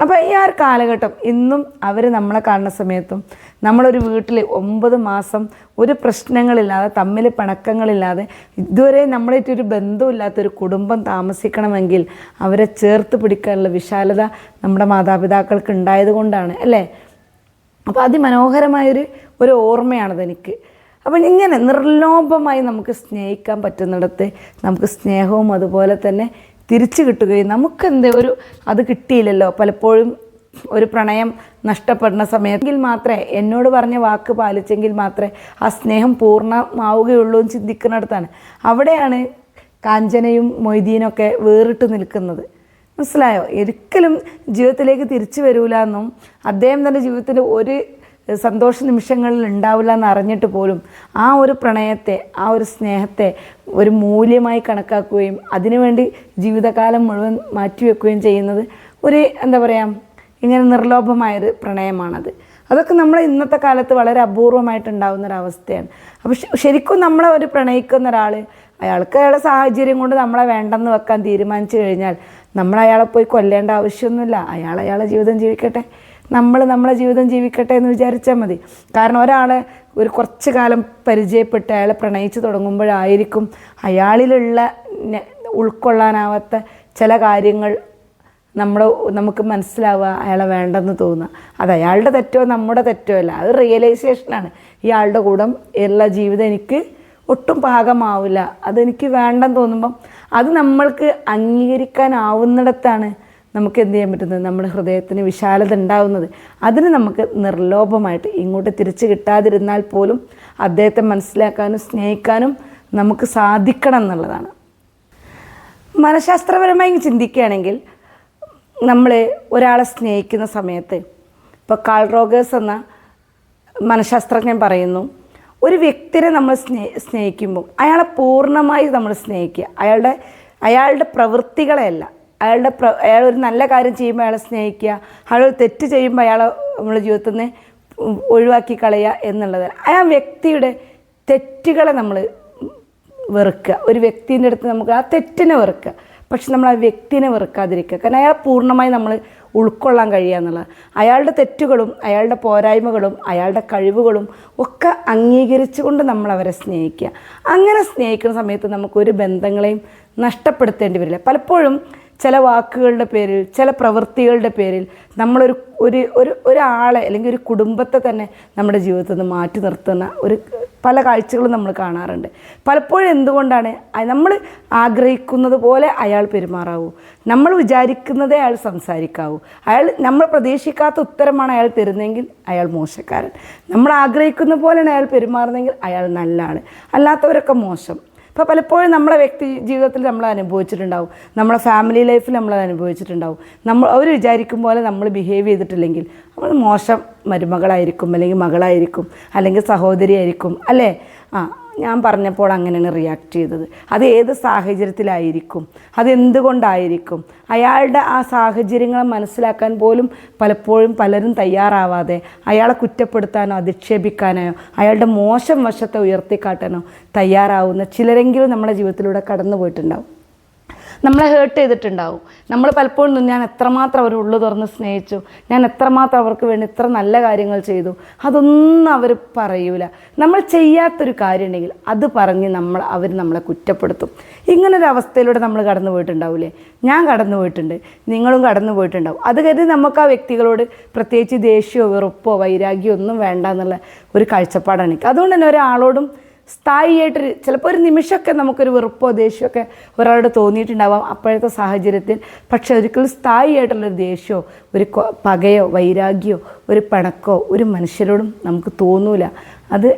അപ്പോൾ ഈ ആ ഒരു കാലഘട്ടം ഇന്നും അവർ നമ്മളെ കാണുന്ന സമയത്തും നമ്മളൊരു വീട്ടിൽ ഒമ്പത് മാസം ഒരു പ്രശ്നങ്ങളില്ലാതെ തമ്മിൽ പിണക്കങ്ങളില്ലാതെ ഇതുവരെ നമ്മളായിട്ടൊരു ബന്ധമില്ലാത്തൊരു കുടുംബം താമസിക്കണമെങ്കിൽ അവരെ ചേർത്ത് പിടിക്കാനുള്ള വിശാലത നമ്മുടെ മാതാപിതാക്കൾക്ക് ഉണ്ടായത് കൊണ്ടാണ് അല്ലേ? അപ്പോൾ അതിമനോഹരമായൊരു ഒരു ഓർമ്മയാണത് എനിക്ക്. അപ്പം ഇങ്ങനെ നിർലോഭമായി നമുക്ക് സ്നേഹിക്കാൻ പറ്റുന്നിടത്ത് നമുക്ക് സ്നേഹവും അതുപോലെ തന്നെ തിരിച്ചു കിട്ടുകയും നമുക്കെന്ത് ഒരു അത് കിട്ടിയില്ലല്ലോ. പലപ്പോഴും ഒരു പ്രണയം നഷ്ടപ്പെടുന്ന സമയത്തെങ്കിൽ മാത്രമേ എന്നോട് പറഞ്ഞ വാക്ക് പാലിച്ചെങ്കിൽ മാത്രമേ ആ സ്നേഹം പൂർണമാവുകയുള്ളൂ എന്ന് ചിന്തിക്കുന്നിടത്താണ്. അവിടെയാണ് കാഞ്ചനയും മൊയ്തീനൊക്കെ വേറിട്ട് നിൽക്കുന്നത്. മനസ്സിലായോ? ഒരിക്കലും ജീവിതത്തിലേക്ക് തിരിച്ചു വരൂല എന്നും അദ്ദേഹം തന്റെ ജീവിതത്തിൽ ഒരു സന്തോഷ നിമിഷങ്ങളിൽ ഉണ്ടാവില്ല എന്ന് അറിഞ്ഞിട്ട് പോലും ആ ഒരു പ്രണയത്തെ ആ ഒരു സ്നേഹത്തെ ഒരു മൂല്യമായി കണക്കാക്കുകയും അതിനുവേണ്ടി ജീവിതകാലം മുഴുവൻ മാറ്റിവെക്കുകയും ചെയ്യുന്നത് ഒരു എന്താ പറയുക ഇങ്ങനെ നിർലോഭമായൊരു പ്രണയമാണത്. അതൊക്കെ നമ്മൾ ഇന്നത്തെ കാലത്ത് വളരെ അപൂർവമായിട്ടുണ്ടാകുന്ന ഒരവസ്ഥയാണ് അപ്പോൾ ശരിക്കും നമ്മളെ ഒരു പ്രണയിക്കുന്ന ഒരാൾ അയാൾക്ക് അയാളെ സാഹചര്യം കൊണ്ട് നമ്മളെ വേണ്ടെന്ന് വെക്കാൻ തീരുമാനിച്ചു കഴിഞ്ഞാൽ നമ്മൾ അയാളെ പോയി കൊല്ലേണ്ട ആവശ്യമൊന്നുമില്ല. അയാൾ അയാളെ ജീവിതം ജീവിക്കട്ടെ. നമ്മൾ നമ്മളെ ജീവിതം ജീവിക്കട്ടെ എന്ന് വിചാരിച്ചാൽ മതി. കാരണം ഒരാളെ ഒരു കുറച്ച് കാലം പരിചയപ്പെട്ട് അയാളെ പ്രണയിച്ച് തുടങ്ങുമ്പോഴായിരിക്കും അയാളിലുള്ള ഉൾക്കൊള്ളാനാവാത്ത ചില കാര്യങ്ങൾ നമ്മൾ നമുക്ക് മനസ്സിലാവുക അയാളെ വേണ്ടെന്ന് തോന്നുക. അത് അയാളുടെ തെറ്റോ നമ്മുടെ തെറ്റോ അല്ല. അത് റിയലൈസേഷനാണ് ഇയാളുടെ കൂടെ ഉള്ള ജീവിതം എനിക്ക് ഒട്ടും പാകമാവില്ല. അതെനിക്ക് വേണ്ടെന്ന് തോന്നുമ്പം അത് നമ്മൾക്ക് അംഗീകരിക്കാനാവുന്നിടത്താണ് നമുക്ക് എന്ത് ചെയ്യാൻ പറ്റുന്നത്? നമ്മുടെ ഹൃദയത്തിന് വിശാലത ഉണ്ടാവുന്നത്. അതിന് നമുക്ക് നിർലോഭമായിട്ട് ഇങ്ങോട്ട് തിരിച്ചു കിട്ടാതിരുന്നാൽ പോലും അദ്ദേഹത്തെ മനസ്സിലാക്കാനും സ്നേഹിക്കാനും നമുക്ക് സാധിക്കണം എന്നുള്ളതാണ്. മനഃശാസ്ത്രപരമായി ചിന്തിക്കുകയാണെങ്കിൽ നമ്മൾ ഒരാളെ സ്നേഹിക്കുന്ന സമയത്ത് ഇപ്പോൾ കാൾ റോഗേഴ്സ് എന്ന മനഃശാസ്ത്രജ്ഞൻ പറയുന്നു ഒരു വ്യക്തിനെ നമ്മൾ സ്നേ സ്നേഹിക്കുമ്പോൾ അയാളെ പൂർണമായി നമ്മൾ സ്നേഹിക്കുക. അയാളുടെ അയാളുടെ പ്രവൃത്തികളെയല്ല. അയാളുടെ പ്ര അയാൾ ഒരു നല്ല കാര്യം ചെയ്യുമ്പോൾ അയാളെ സ്നേഹിക്കുക അയാൾ തെറ്റ് ചെയ്യുമ്പോൾ അയാളെ നമ്മുടെ ജീവിതത്തിൽ നിന്ന് ഒഴിവാക്കി കളയുക എന്നുള്ളത്. ആ വ്യക്തിയുടെ തെറ്റുകളെ നമ്മൾ വെറുക്കുക. ഒരു വ്യക്തിന്റെ അടുത്ത് നമുക്ക് ആ തെറ്റിനെ വെറുക്കുക. പക്ഷെ നമ്മൾ ആ വ്യക്തിനെ വെറുക്കാതിരിക്കുക. കാരണം അയാൾ പൂർണമായി നമ്മൾ ഉൾക്കൊള്ളാൻ കഴിയുക എന്നുള്ളത്. അയാളുടെ തെറ്റുകളും അയാളുടെ പോരായ്മകളും അയാളുടെ കഴിവുകളും ഒക്കെ അംഗീകരിച്ചുകൊണ്ട് നമ്മൾ അവരെ സ്നേഹിക്കുക. അങ്ങനെ സ്നേഹിക്കുന്ന സമയത്ത് നമുക്കൊരു ബന്ധങ്ങളെയും നഷ്ടപ്പെടുത്തേണ്ടി വരില്ല. പലപ്പോഴും ചില വാക്കുകളുടെ പേരിൽ ചില പ്രവൃത്തികളുടെ പേരിൽ നമ്മളൊരു ഒരു ഒരു ഒരാളെ അല്ലെങ്കിൽ ഒരു കുടുംബത്തെ തന്നെ നമ്മുടെ ജീവിതത്തിൽ നിന്ന് മാറ്റി നിർത്തുന്ന ഒരു പല കാഴ്ചകളും നമ്മൾ കാണാറുണ്ട്. പലപ്പോഴും എന്തുകൊണ്ടാണ് നമ്മൾ ആഗ്രഹിക്കുന്നത് പോലെ അയാൾ പെരുമാറാവൂ. നമ്മൾ വിചാരിക്കുന്നതേ അയാൾ സംസാരിക്കാവൂ. അയാൾ നമ്മൾ പ്രതീക്ഷിക്കാത്ത ഉത്തരമാണ് അയാൾ തരുന്നതെങ്കിൽ അയാൾ മോശക്കാരൻ. നമ്മൾ ആഗ്രഹിക്കുന്ന പോലെയാണ് അയാൾ പെരുമാറുന്നതെങ്കിൽ അയാൾ നല്ല ആൾ അല്ലാത്തവരൊക്കെ മോശം. ഇപ്പോൾ പലപ്പോഴും നമ്മളെ വ്യക്തി ജീവിതത്തിൽ നമ്മൾ അനുഭവിച്ചിട്ടുണ്ടാവും. നമ്മളെ ഫാമിലി ലൈഫിൽ നമ്മൾ അനുഭവിച്ചിട്ടുണ്ടാവും. നമ്മൾ അവർ വിചാരിക്കും പോലെ നമ്മൾ ബിഹേവ് ചെയ്തിട്ടില്ലെങ്കിൽ നമ്മൾ മോശം മരുമകളായിരിക്കും അല്ലെങ്കിൽ മകളായിരിക്കും അല്ലെങ്കിൽ സഹോദരിയായിരിക്കും അല്ലേ? ആ ഞാൻ പറഞ്ഞപ്പോൾ അങ്ങനെയാണ് റിയാക്ട് ചെയ്തത്. അത് ഏത് സാഹചര്യത്തിലായിരിക്കും? അതെന്തുകൊണ്ടായിരിക്കും അയാളുടെ ആ സാഹചര്യങ്ങളെ മനസ്സിലാക്കാൻ പോലും പലപ്പോഴും പലരും തയ്യാറാവാതെ അയാളെ കുറ്റപ്പെടുത്താനോ അധിക്ഷേപിക്കാനോ അയാളുടെ മോശം വശത്തെ ഉയർത്തിക്കാട്ടാനോ തയ്യാറാവുന്ന ചിലരെങ്കിലും നമ്മുടെ ജീവിതത്തിലൂടെ കടന്നു പോയിട്ടുണ്ടാവും നമ്മളെ ഹേർട്ട് ചെയ്തിട്ടുണ്ടാവും. നമ്മൾ പലപ്പോഴും ഞാൻ എത്രമാത്രം അവർ ഉള്ളു തുറന്ന് സ്നേഹിച്ചു. ഞാൻ എത്രമാത്രം അവർക്ക് വേണ്ടി ഇത്ര നല്ല കാര്യങ്ങൾ ചെയ്തു. അതൊന്നും അവർ പറയൂല. നമ്മൾ ചെയ്യാത്തൊരു കാര്യമുണ്ടെങ്കിൽ അത് പറഞ്ഞ് നമ്മൾ അവർ നമ്മളെ കുറ്റപ്പെടുത്തും. ഇങ്ങനൊരു അവസ്ഥയിലൂടെ നമ്മൾ കടന്നു പോയിട്ടുണ്ടാവില്ലേ ഞാൻ കടന്നു പോയിട്ടുണ്ട്. നിങ്ങളും കടന്നു പോയിട്ടുണ്ടാവും. അത് കരുതി നമുക്ക് ആ വ്യക്തികളോട് പ്രത്യേകിച്ച് ദേഷ്യമോ വെറുപ്പോ വൈരാഗ്യമോ ഒന്നും വേണ്ട എന്നുള്ള ഒരു കാഴ്ചപ്പാടാണ് എനിക്ക്. അതുകൊണ്ട് തന്നെ ഒരാളോടും സ്ഥായിയായിട്ടൊരു ചിലപ്പോൾ ഒരു നിമിഷമൊക്കെ നമുക്കൊരു വെറുപ്പോ ദേഷ്യമൊക്കെ ഒരാളോട് തോന്നിയിട്ടുണ്ടാവാം അപ്പോഴത്തെ സാഹചര്യത്തിൽ. പക്ഷെ ഒരിക്കലും സ്ഥായിയായിട്ടുള്ളൊരു ദേഷ്യമോ ഒരു പകയോ വൈരാഗ്യമോ ഒരു പിണക്കോ ഒരു മനുഷ്യരോടും നമുക്ക് തോന്നൂല. അത്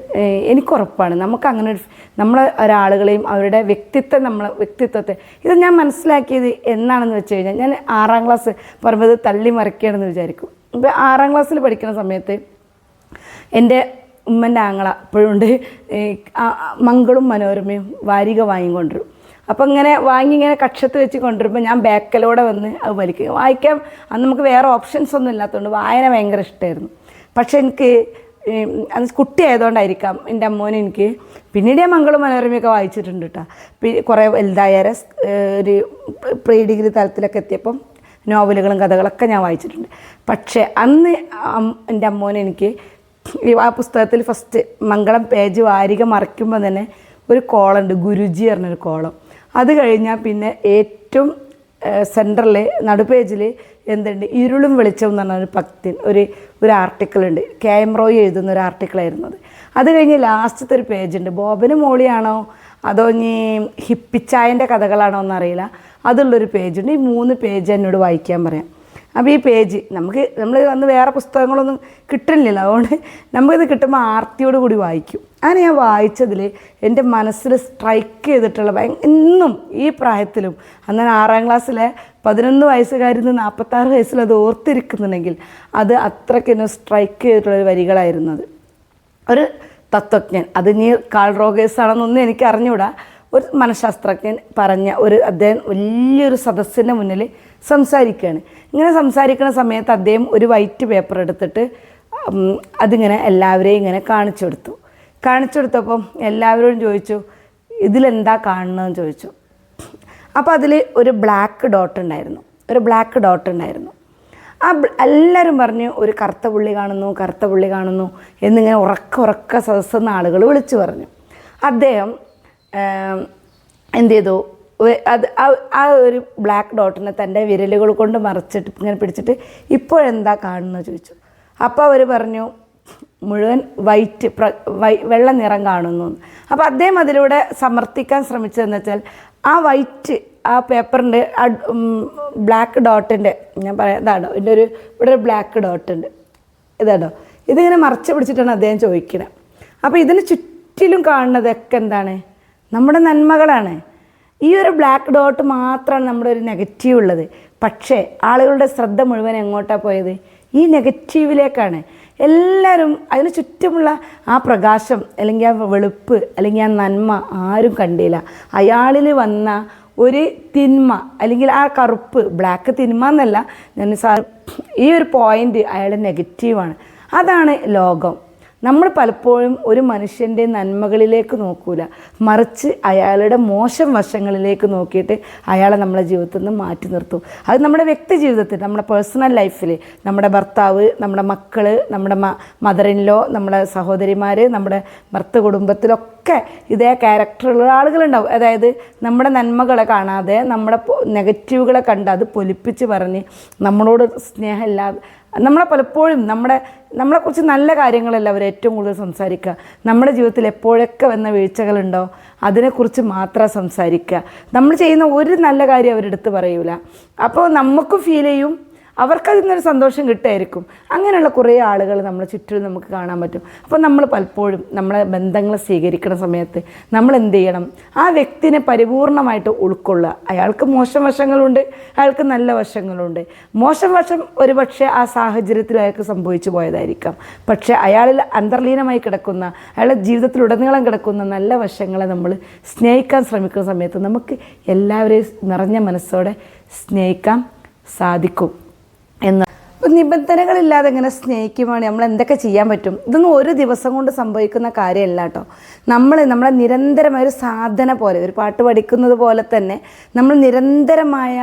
എനിക്കുറപ്പാണ് നമുക്ക് അങ്ങനെ ഒരു നമ്മളെ ഒരാളുകളെയും അവരുടെ വ്യക്തിത്വം നമ്മളെ വ്യക്തിത്വത്തെ ഇത് ഞാൻ മനസ്സിലാക്കിയത് എന്നാണെന്ന് വെച്ച് കഴിഞ്ഞാൽ ഞാൻ ആറാം ക്ലാസ് പറയുമ്പോൾ തള്ളി മറിക്കുകയാണെന്ന് വിചാരിക്കും. ഇപ്പോൾ ആറാം ക്ലാസ്സിൽ പഠിക്കുന്ന സമയത്ത് എന്റെ ഉമ്മന്റെ ആങ്ങള ഇപ്പോഴുണ്ട്. മംഗളും മനോരമയും വാരിക വാങ്ങിക്കൊണ്ടിരും. അപ്പം ഇങ്ങനെ വാങ്ങി ഇങ്ങനെ കക്ഷത്ത് വെച്ച് കൊണ്ടുവരുമ്പോൾ ഞാൻ ബാക്കലോടെ വന്ന് അത് വലിക്കും. വായിക്കാൻ അന്ന് നമുക്ക് വേറെ ഓപ്ഷൻസ് ഒന്നും ഇല്ലാത്തതുകൊണ്ട് വായന ഭയങ്കര ഇഷ്ടമായിരുന്നു. പക്ഷെ എനിക്ക് അത് കുട്ടി കുട്ടിയായതുകൊണ്ടായിരിക്കാം എന്റെ അമ്മോനെ എനിക്ക് പിന്നീട് ഞാൻ മംഗളും മനോരമയൊക്കെ വായിച്ചിട്ടുണ്ട് കേട്ടോ. പിന്നെ കുറേ വലുതായ ഒരു പ്രീ ഡിഗ്രി തലത്തിലൊക്കെ എത്തിയപ്പം നോവലുകളും കഥകളൊക്കെ ഞാൻ വായിച്ചിട്ടുണ്ട്. പക്ഷേ അന്ന് എന്റെ അമ്മോനെ എനിക്ക് ഈ ആ പുസ്തകത്തിൽ ഫസ്റ്റ് മംഗളം പേജ് വാരിക മറിക്കുമ്പോൾ തന്നെ ഒരു കോളുണ്ട് ഗുരുജി പറഞ്ഞൊരു കോളം. അത് കഴിഞ്ഞാൽ പിന്നെ ഏറ്റവും സെന്ററിൽ നടുപേജിൽ എന്തുണ്ട്? ഇരുളും വെളിച്ചം എന്ന് പറഞ്ഞ ഒരു ഒരു ഒരു ആർട്ടിക്കിൾ ഉണ്ട്. ക്യാമറോയി എഴുതുന്ന ഒരു ആർട്ടിക്കിളായിരുന്നു അത്. അത് കഴിഞ്ഞ് ലാസ്റ്റത്തെ ഒരു പേജുണ്ട് ബോബന് മോളിയാണോ? അതോ ഇനി ഹിപ്പിച്ചായന്റെ കഥകളാണോ എന്നറിയില്ല. അതുള്ളൊരു പേജുണ്ട് ഈ മൂന്ന് പേജ് എന്നോട് വായിക്കാൻ പറയാം. അപ്പോൾ ഈ പേജ് നമുക്ക് നമ്മൾ വന്ന് വേറെ പുസ്തകങ്ങളൊന്നും കിട്ടില്ലല്ലോ അതുകൊണ്ട് നമുക്കിത് കിട്ടുമ്പോൾ ആർത്തിയോട് കൂടി വായിക്കും. അങ്ങനെ ഞാൻ വായിച്ചതിൽ എന്റെ മനസ്സിൽ സ്ട്രൈക്ക് ചെയ്തിട്ടുള്ള ഭയ ഇന്നും ഈ പ്രായത്തിലും അന്ന് ഞാൻ ആറാം ക്ലാസ്സിലെ പതിനൊന്ന് വയസ്സുകാരിൽ നിന്ന് നാൽപ്പത്താറ് വയസ്സിൽ അത് ഓർത്തിരിക്കുന്നുണ്ടെങ്കിൽ അത് അത്രയ്ക്ക് സ്ട്രൈക്ക് ചെയ്തിട്ടുള്ള വരികളായിരുന്നത് ഒരു തത്വജ്ഞൻ. അത് ഇനി കാൾ റോഗേഴ്സ് ആണെന്നൊന്നും എനിക്ക് അറിഞ്ഞുകൂടാ ഒരു മനഃശാസ്ത്രജ്ഞൻ പറഞ്ഞ ഒരു അദ്ദേഹം വലിയൊരു സദസ്സിന്റെ മുന്നിൽ സംസാരിക്കുകയാണ്. ഇങ്ങനെ സംസാരിക്കുന്ന സമയത്ത് അദ്ദേഹം ഒരു വൈറ്റ് പേപ്പർ എടുത്തിട്ട് അതിങ്ങനെ എല്ലാവരെയും ഇങ്ങനെ കാണിച്ചു കൊടുത്തു. കാണിച്ചു കൊടുത്തപ്പം എല്ലാവരോടും ചോദിച്ചു ഇതിലെന്താ കാണണമെന്ന് ചോദിച്ചു. അപ്പോൾ അതിൽ ഒരു ബ്ലാക്ക് ഡോട്ട് ഉണ്ടായിരുന്നു. ഒരു ബ്ലാക്ക് ഡോട്ട് ഉണ്ടായിരുന്നു. ആ എല്ലാവരും പറഞ്ഞു ഒരു കറുത്ത പുള്ളി കാണുന്നു കറുത്ത പുള്ളി കാണുന്നു എന്നിങ്ങനെ ഉറക്ക ഉറക്ക സദസ്സെന്ന് ആളുകൾ വിളിച്ചു പറഞ്ഞു. അദ്ദേഹം എന്ത് ചെയ്തു? അത് ആ- ഒരു ബ്ലാക്ക് ഡോട്ടിനെ തന്റെ വിരലുകൾ കൊണ്ട് മറച്ചിട്ട് ഇങ്ങനെ പിടിച്ചിട്ട് ഇപ്പോഴെന്താ കാണുന്നത് ചോദിച്ചു. അപ്പോൾ അവർ പറഞ്ഞു മുഴുവൻ വൈറ്റ് പ്ര വൈ വെള്ള നിറം കാണുന്നു. അപ്പോൾ അദ്ദേഹം അതിലൂടെ സമർത്ഥിക്കാൻ ശ്രമിച്ചതെന്ന് വെച്ചാൽ ആ വൈറ്റ് ആ പേപ്പറിന്റെ ആ ബ്ലാക്ക് ഡോട്ടിന്റെ ഞാൻ പറയാം ഇതാണോ ഇതിന്റെ ഒരു ഇവിടെ ഒരു ബ്ലാക്ക് ഡോട്ട് ഉണ്ട്. ഇതാണോ? ഇതിങ്ങനെ മറച്ചു പിടിച്ചിട്ടാണ് അദ്ദേഹം ചോദിക്കുന്നത് അപ്പോൾ ഇതിന് ചുറ്റിലും കാണുന്നതൊക്കെ എന്താണ്? നമ്മുടെ നന്മകളാണ്. ഈ ഒരു ബ്ലാക്ക് ഡോട്ട് മാത്രമാണ് നമ്മുടെ ഒരു നെഗറ്റീവ് ഉള്ളത്. പക്ഷേ ആളുകളുടെ ശ്രദ്ധ മുഴുവൻ എങ്ങോട്ടാണ് പോയത്? ഈ നെഗറ്റീവിലേക്കാണ് എല്ലാവരും അതിന് ചുറ്റുമുള്ള ആ പ്രകാശം അല്ലെങ്കിൽ ആ വെളുപ്പ് അല്ലെങ്കിൽ ആ നന്മ ആരും കണ്ടില്ല. അയാളിൽ വന്ന ഒരു തിന്മ അല്ലെങ്കിൽ ആ കറുപ്പ് ബ്ലാക്ക് തിന്മ എന്നല്ല ഞാൻ സാർ ഈ ഒരു പോയിന്റ് അയാളുടെ നെഗറ്റീവാണ് അതാണ് ലോകം. നമ്മൾ പലപ്പോഴും ഒരു മനുഷ്യന്റെ നന്മകളിലേക്ക് നോക്കൂല. മറിച്ച് അയാളുടെ മോശം വശങ്ങളിലേക്ക് നോക്കിയിട്ട് അയാളെ നമ്മുടെ ജീവിതത്തിൽ നിന്ന് മാറ്റി നിർത്തും. അത് നമ്മുടെ വ്യക്തി ജീവിതത്തിൽ നമ്മുടെ പേഴ്സണൽ ലൈഫിൽ നമ്മുടെ ഭർത്താവ് നമ്മുടെ മക്കൾ നമ്മുടെ മദർ ഇൻ ലോ നമ്മുടെ സഹോദരിമാർ നമ്മുടെ ഭർത്ത കുടുംബത്തിലൊക്കെ ഇതേ ക്യാരക്ടറുള്ള ആളുകളുണ്ടാവും. അതായത് നമ്മുടെ നന്മകളെ കാണാതെ നമ്മുടെ നെഗറ്റീവുകളെ കണ്ട് അത് പൊലിപ്പിച്ച് പറഞ്ഞ് നമ്മളോട് സ്നേഹമില്ലാതെ നമ്മളെ പലപ്പോഴും നമ്മുടെ നമ്മളെക്കുറിച്ച് നല്ല കാര്യങ്ങളല്ല അവർ ഏറ്റവും കൂടുതൽ സംസാരിക്കുക. നമ്മുടെ ജീവിതത്തിൽ എപ്പോഴൊക്കെ വന്ന വീഴ്ചകളുണ്ടോ അതിനെക്കുറിച്ച് മാത്രം സംസാരിക്കുക. നമ്മൾ ചെയ്യുന്ന ഒരു നല്ല കാര്യം അവരെടുത്ത് പറയൂല. അപ്പോൾ നമുക്കും ഫീൽ ചെയ്യും അവർക്കതിൽ നിന്നൊരു സന്തോഷം കിട്ടുമായിരിക്കും അങ്ങനെയുള്ള കുറേ ആളുകൾ നമ്മളെ ചുറ്റും നമുക്ക് കാണാൻ പറ്റും. അപ്പോൾ നമ്മൾ പലപ്പോഴും നമ്മളെ ബന്ധങ്ങളെ സ്വീകരിക്കുന്ന സമയത്ത് നമ്മൾ എന്ത് ചെയ്യണം ആ വ്യക്തിനെ പരിപൂർണമായിട്ട് ഉൾക്കൊള്ളുക. അയാൾക്ക് മോശം വശങ്ങളുണ്ട് അയാൾക്ക് നല്ല വശങ്ങളുണ്ട്. മോശം വശം ഒരുപക്ഷെ ആ സാഹചര്യത്തിൽ അയാൾക്ക് സംഭവിച്ചു പോയതായിരിക്കാം. പക്ഷേ അയാളിൽ അന്തർലീനമായി കിടക്കുന്ന അയാളുടെ ജീവിതത്തിലുടനീളം കിടക്കുന്ന നല്ല വശങ്ങളെ നമ്മൾ സ്നേഹിക്കാൻ ശ്രമിക്കുന്ന സമയത്ത് നമുക്ക് എല്ലാവരെയും നിറഞ്ഞ മനസ്സോടെ സ്നേഹിക്കാൻ സാധിക്കും. ഇപ്പം നിബന്ധനകളില്ലാതെ ഇങ്ങനെ സ്നേഹിക്കുവാണ് നമ്മൾ എന്തൊക്കെ ചെയ്യാൻ പറ്റും? ഇതൊന്നും ഒരു ദിവസം കൊണ്ട് സംഭവിക്കുന്ന കാര്യമല്ല കേട്ടോ. നമ്മൾ നമ്മളെ നിരന്തരമായ ഒരു സാധന പോലെ ഒരു പാട്ട് പഠിക്കുന്നത് പോലെ തന്നെ നമ്മൾ നിരന്തരമായ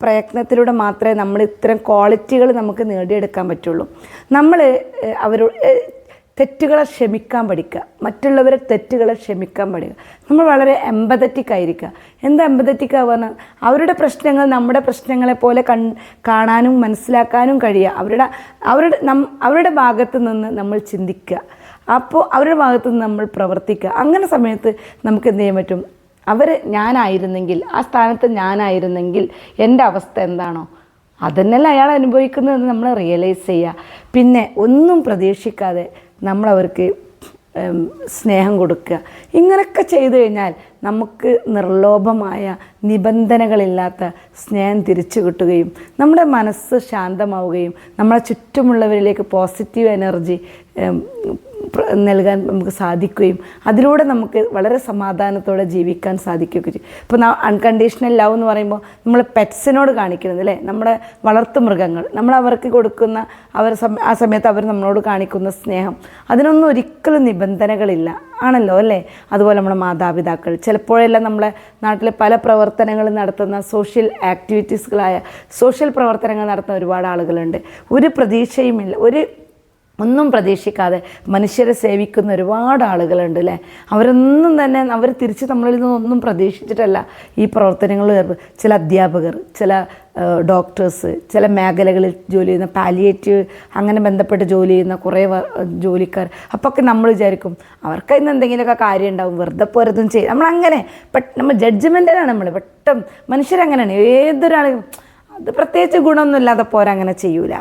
പ്രയത്നത്തിലൂടെ മാത്രമേ നമ്മൾ ഇത്തരം ക്വാളിറ്റികൾ നമുക്ക് നേടിയെടുക്കാൻ പറ്റുള്ളൂ. നമ്മൾ അവരോട് തെറ്റുകളെ ക്ഷമിക്കാൻ പഠിക്കുക. മറ്റുള്ളവരെ തെറ്റുകളെ ക്ഷമിക്കാൻ പഠിക്കുക. നമ്മൾ വളരെ എമ്പതറ്റിക് ആയിരിക്കുക. എന്താ എമ്പതറ്റിക് ആവുക അവരുടെ പ്രശ്നങ്ങൾ നമ്മുടെ പ്രശ്നങ്ങളെ പോലെ കൺ കാണാനും മനസ്സിലാക്കാനും കഴിയുക. അവരുടെ അവരുടെ നം അവരുടെ ഭാഗത്ത് നിന്ന് നമ്മൾ ചിന്തിക്കുക. അപ്പോൾ അവരുടെ ഭാഗത്ത് നിന്ന് നമ്മൾ പ്രവർത്തിക്കുക. അങ്ങനെ സമയത്ത് നമുക്ക് എന്ത് ചെയ്യാൻ പറ്റും? അവർ ഞാനായിരുന്നെങ്കിൽ ആ സ്ഥാനത്ത് ഞാനായിരുന്നെങ്കിൽ എന്റെ അവസ്ഥ എന്താണോ? അതന്നെല്ലാം അയാൾ അനുഭവിക്കുന്നതെന്ന് നമ്മൾ റിയലൈസ് ചെയ്യുക. പിന്നെ ഒന്നും പ്രതീക്ഷിക്കാതെ നമ്മളവർക്ക് സ്നേഹം കൊടുക്കുക. ഇങ്ങനെയൊക്കെ ചെയ്തു കഴിഞ്ഞാൽ നമുക്ക് നിർലോഭമായ നിബന്ധനകളില്ലാത്ത സ്നേഹം തിരിച്ചു കിട്ടുകയും നമ്മുടെ മനസ്സ് ശാന്തമാവുകയും നമ്മളെ ചുറ്റുമുള്ളവരിലേക്ക് പോസിറ്റീവ് എനർജി നൽകാൻ നമുക്ക് സാധിക്കുകയും അതിലൂടെ നമുക്ക് വളരെ സമാധാനത്തോടെ ജീവിക്കാൻ സാധിക്കുകയൊക്കെ ചെയ്യും. ഇപ്പോൾ അൺകണ്ടീഷണൽ ലവ് എന്ന് പറയുമ്പോൾ നമ്മൾ പെറ്റ്സിനോട് കാണിക്കുന്നത് അല്ലേ? നമ്മുടെ വളർത്തു മൃഗങ്ങൾ. നമ്മൾ അവർക്ക് കൊടുക്കുന്ന അവർ ആ സമയത്ത് അവർ നമ്മളോട് കാണിക്കുന്ന സ്നേഹം. അതിനൊന്നും ഒരിക്കലും നിബന്ധനകളില്ല. ആണല്ലോ അല്ലേ? അതുപോലെ നമ്മുടെ മാതാപിതാക്കൾ. ചിലപ്പോഴെല്ലാം നമ്മളെ നാട്ടിലെ പല പ്രവർത്തനങ്ങൾ നടത്തുന്ന സോഷ്യൽ ആക്ടിവിറ്റീസുകളായ സോഷ്യൽ പ്രവർത്തനങ്ങൾ നടത്തുന്ന ഒരുപാട് ആളുകളുണ്ട്. ഒരു പ്രതീക്ഷയുമില്ല. ഒരു ഒന്നും പ്രതീക്ഷിക്കാതെ മനുഷ്യരെ സേവിക്കുന്ന ഒരുപാട് ആളുകളുണ്ട് അല്ലേ അവരൊന്നും തന്നെ അവർ തിരിച്ച് നമ്മളിൽ നിന്നൊന്നും പ്രതീക്ഷിച്ചിട്ടല്ല ഈ പ്രവർത്തനങ്ങൾ ചില അധ്യാപകർ ചില ഡോക്ടേഴ്സ് ചില മേഖലകളിൽ ജോലി ചെയ്യുന്ന പാലിയേറ്റീവ് അങ്ങനെ ബന്ധപ്പെട്ട് ജോലി ചെയ്യുന്ന കുറേ ജോലിക്കാർ. അപ്പോൾ ഒക്കെ നമ്മൾ വിചാരിക്കും അവർക്ക് ഇന്ന് എന്തെങ്കിലുമൊക്കെ കാര്യം ഉണ്ടാവും വെറുതെ പോരതും ചെയ്യും നമ്മളങ്ങനെ പെട്ട് നമ്മൾ ജഡ്ജ്മെന്റിലാണ് നമ്മൾ പെട്ടെന്ന് മനുഷ്യരങ്ങനെയാണ്. ഏതൊരാളും അത് പ്രത്യേകിച്ച് ഗുണമൊന്നുമില്ലാതെ പോരങ്ങനെ ചെയ്യൂല.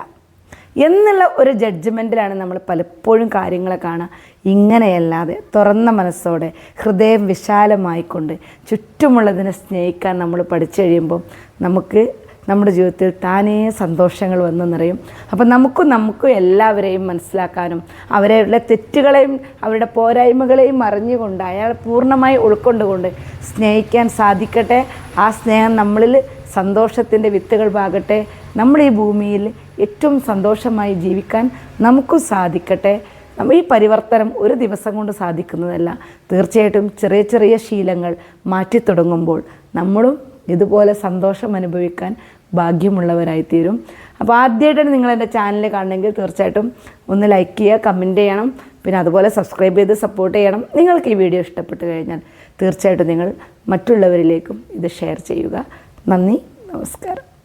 എന്നുള്ള ഒരു ജഡ്ജ്മെന്റിലാണ് നമ്മൾ പലപ്പോഴും കാര്യങ്ങളെ കാണുക ഇങ്ങനെയല്ലാതെ തുറന്ന മനസ്സോടെ ഹൃദയം വിശാലമായിക്കൊണ്ട് ചുറ്റുമുള്ളതിനെ സ്നേഹിക്കാൻ നമ്മൾ പഠിച്ചു കഴിയുമ്പോൾ നമുക്ക് നമ്മുടെ ജീവിതത്തിൽ താനേ സന്തോഷങ്ങൾ വന്നു നിറയും. അപ്പം നമുക്കും നമുക്കും എല്ലാവരെയും മനസ്സിലാക്കാനും അവരുടെ തെറ്റുകളെയും അവരുടെ പോരായ്മകളെയും അറിഞ്ഞുകൊണ്ട് അയാളെ പൂർണമായി ഉൾക്കൊണ്ടുകൊണ്ട് സ്നേഹിക്കാൻ സാധിക്കട്ടെ. ആ സ്നേഹം നമ്മളിൽ സന്തോഷത്തിന്റെ വിത്തുകൾ പാകട്ടെ. നമ്മൾ ഈ ഭൂമിയിൽ ഏറ്റവും സന്തോഷമായി ജീവിക്കാൻ നമുക്ക് സാധിക്കട്ടെ. നമ്മൾ ഈ പരിവർത്തനം ഒരു ദിവസം കൊണ്ട് സാധിക്കുന്നതല്ല. തീർച്ചയായിട്ടും ചെറിയ ചെറിയ ശീലങ്ങൾ മാറ്റി തുടങ്ങുമ്പോൾ നമ്മളും ഇതുപോലെ സന്തോഷം അനുഭവിക്കാൻ ഭാഗ്യമുള്ളവരായിത്തീരും. അപ്പോൾ ആദ്യമായിട്ടാണ് നിങ്ങൾ എന്റെ ചാനൽ കാണണമെങ്കിൽ തീർച്ചയായിട്ടും ഒന്ന് ലൈക്ക് ചെയ്യുക കമന്റ് ചെയ്യണം പിന്നെ അതുപോലെ സബ്സ്ക്രൈബ് ചെയ്ത് സപ്പോർട്ട് ചെയ്യണം. നിങ്ങൾക്ക് ഈ വീഡിയോ ഇഷ്ടപ്പെട്ട് കഴിഞ്ഞാൽ തീർച്ചയായിട്ടും നിങ്ങൾ മറ്റുള്ളവരിലേക്കും ഇത് ഷെയർ ചെയ്യുക. നന്ദി നമസ്കാരം.